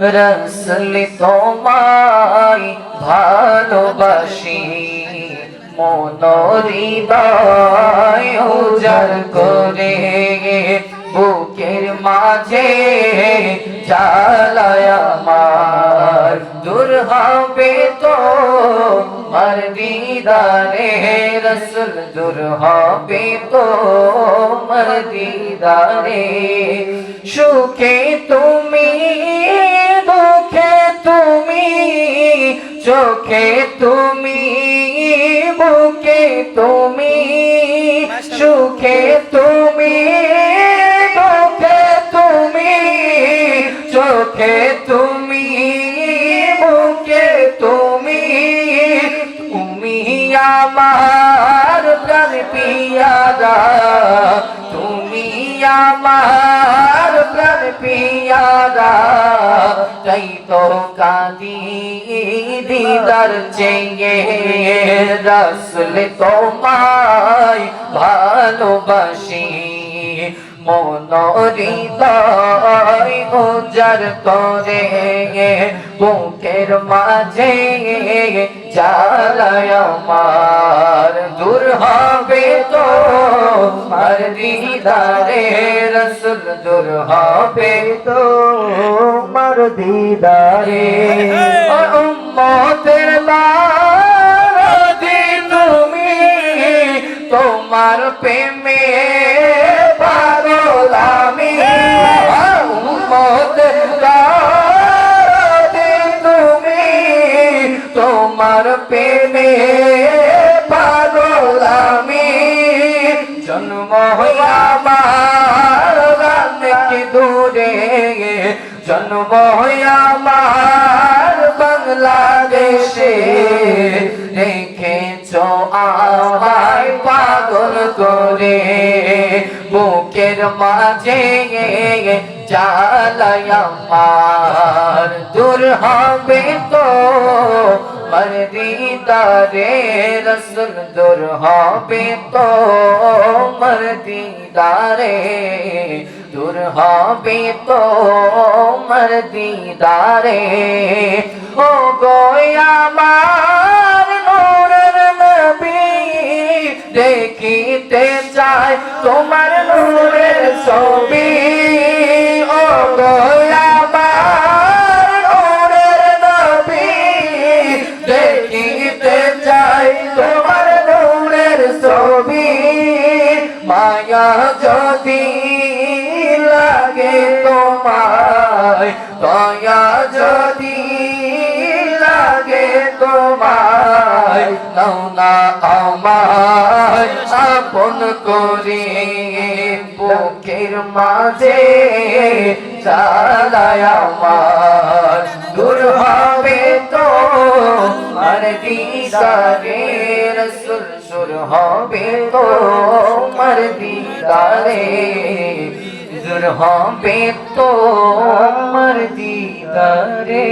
রসল তোমায় ভালোবাসি। মনোরিবায় উজার করে বুকের মাঝে জ্বালায় আমার। দূর হবে তো মার দিদারে, রসুল, দূর হবে তো মার দিদারে। সুখে তুমি চোখে তুমি বুকে তুমি সুখে তুমি দুঃখে তুমি চোখে তুমি বুকে তুমি। তুমি আমার প্রাণ পিয়ারা তুমি আমার প্রাণ পিয়ারা তাই তো কাঁদি দিদার চেয়ে রসল তোমায় ভালোবাসি। মনোরিদয় উজার করে বুকের মাঝে জ্বালায় আমার। দূর হবে তো মার দিদারে রসুল দূর হবে তো মার দিদারে। উম্মতের দাদি তুমি তোমার প্রেমে পাগল আমি উম্মতের তুমি তোমার প্রেমে পাগল আমি জন্ম আমার জন্ম হইয়া আমার বাংলাদেশে রেখেছ আমায় পাগল করে। বুকের মাঝে জ্বালায় আমার। দূর হবে তো মরদিদারে রসুল, দূর হবে তো মরদিদারে দূর হবে তো মরদিদারে ও গোয়ামার নূরের নবী দেখিতে চাই তোমার নূরের ছবি। ও গোয়ামার নূরের নবী দেখিতে চাই তোমার নূরের ছবি। মায়া যদি লাগে তোমায়, দয়া যদি লাগে তোমায়, নাও না আমায় আপন করে বুকের মাঝে চালায় আমার দূর হবে তো আর দিদারে রসুল সুর হবে তো মার দিদারে দূর হবে তো মার দিদারে।